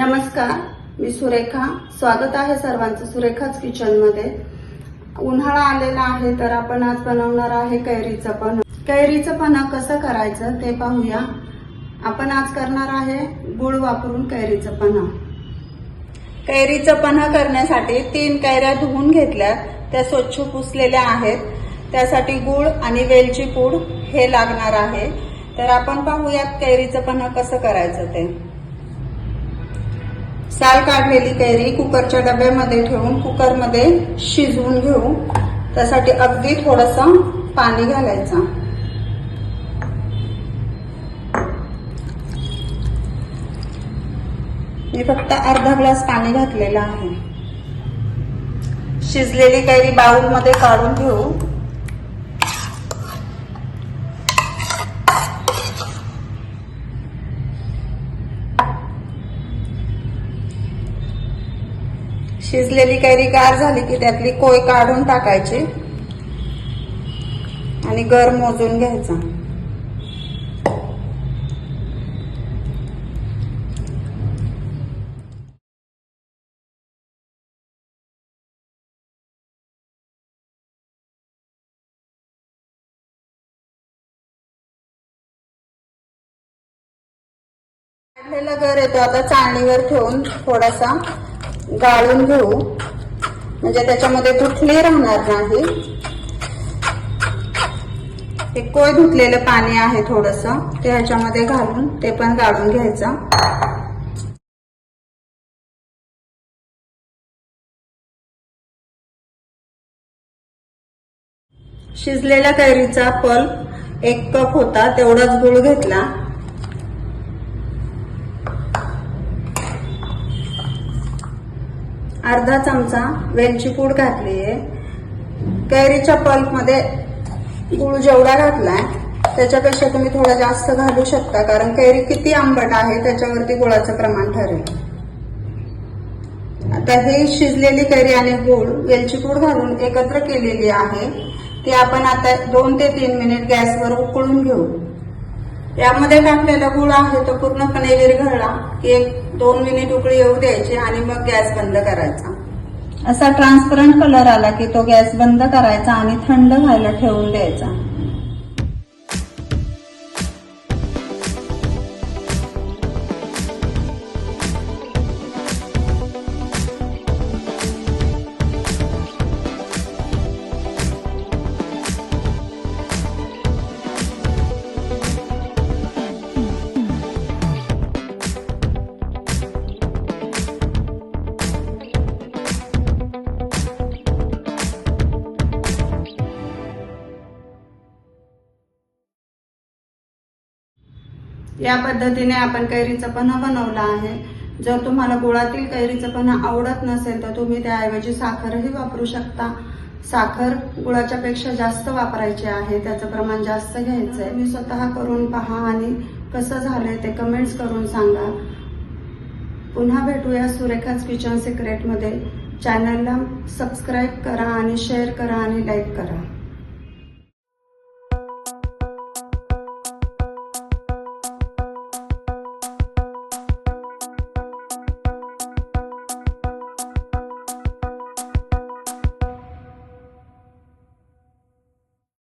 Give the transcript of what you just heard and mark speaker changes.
Speaker 1: नमस्कार मी सुरेखा. स्वागत आहे सर्वांचं सुरेखाच किचनमध्ये. उन्हाळा आलेला आहे तर आपण आज बनवणार आहे कैरीचं पण. कैरीचं पन्हा कसं करायचं ते पाहूया. आपण आज करणार आहे गुळ वापरून कैरीचं पन्हा कैरीचं पन्हा करण्यासाठी तीन कैऱ्या धुवून घेतल्या. त्या स्वच्छ पुसलेल्या आहेत. त्यासाठी गुळ आणि वेलची पूड हे लागणार आहे. तर आपण पाहूयात कैरीचं पन्हा कसं करायचं ते. साल काढलेली कैरी कुकरच्या डब्यामध्ये ठेवून कुकरमध्ये शिजवून घेऊ. त्यासाठी अगदी थोडंसं पाणी घालायचं. मी फक्त अर्धा ग्लास पाणी घातलेलं आहे. शिजलेली कैरी बाउलमध्ये काढून घेऊ. शिजलेली कैरी गार झाली की त्यातली कोय काढून टाकायची आणि गर मोजून घ्यायचा. काढलेला गर येतो आता चाळणीवर ठेवून थोडासा गाळून घेऊ. म्हणजे त्याच्यामध्ये धुतले राहणार नाही हे कोय धुतलेलं पाणी आहे थोडस ते ह्याच्यामध्ये घालून ते पण गाळून घ्यायचं. शिजलेल्या कैरीचा पल्प एक कप होता तेवढाच गुळ घेतला. अर्धा चमचा वेलची पूड घातली आहे. कैरीच्या पल्पमध्ये गुळ जेवढा घातलाय त्याच्यापेक्षा तुम्ही थोडा जास्त घालू शकता कारण कैरी किती आंबट आहे त्याच्यावरती गुळाचं प्रमाण ठरेल. आता हे शिजलेली कैरी आणि गुळ वेलची पूड घालून एकत्र केलेली आहे. ती आपण आता दोन ते तीन मिनिट गॅसवर उकळून घेऊ. यामध्ये टाकलेला गुळ आहे तो पूर्णपणे विरघळला की एक दोन मिनिट उकळी येऊ द्यायची आणि मग गॅस बंद करायचा. असा ट्रान्सपरंट कलर आला की तो गॅस बंद करायचा आणि थंड व्हायला ठेवून द्यायचा. या पद्धतीने आपण कैरीचा पन्हा बनवला आहे. जर तुम्हाला गुळातील कैरीचा पन्हा आवडत नसेल तर तुम्ही त्याऐवजी साखरही वापरू शकता. साखर गुळाच्या पेक्षा जास्त वापरायची आहे. त्याचं प्रमाण जास्त घ्यायचं आहे मी स्वतः करून पहा आणि कसं झालंय ते कमेंट्स करून सांगा. पुन्हा भेटूया सुरेखाच किचन सिक्रेटमध्ये चॅनलला सबस्क्राईब करा आणि शेअर करा आणि लाईक करा.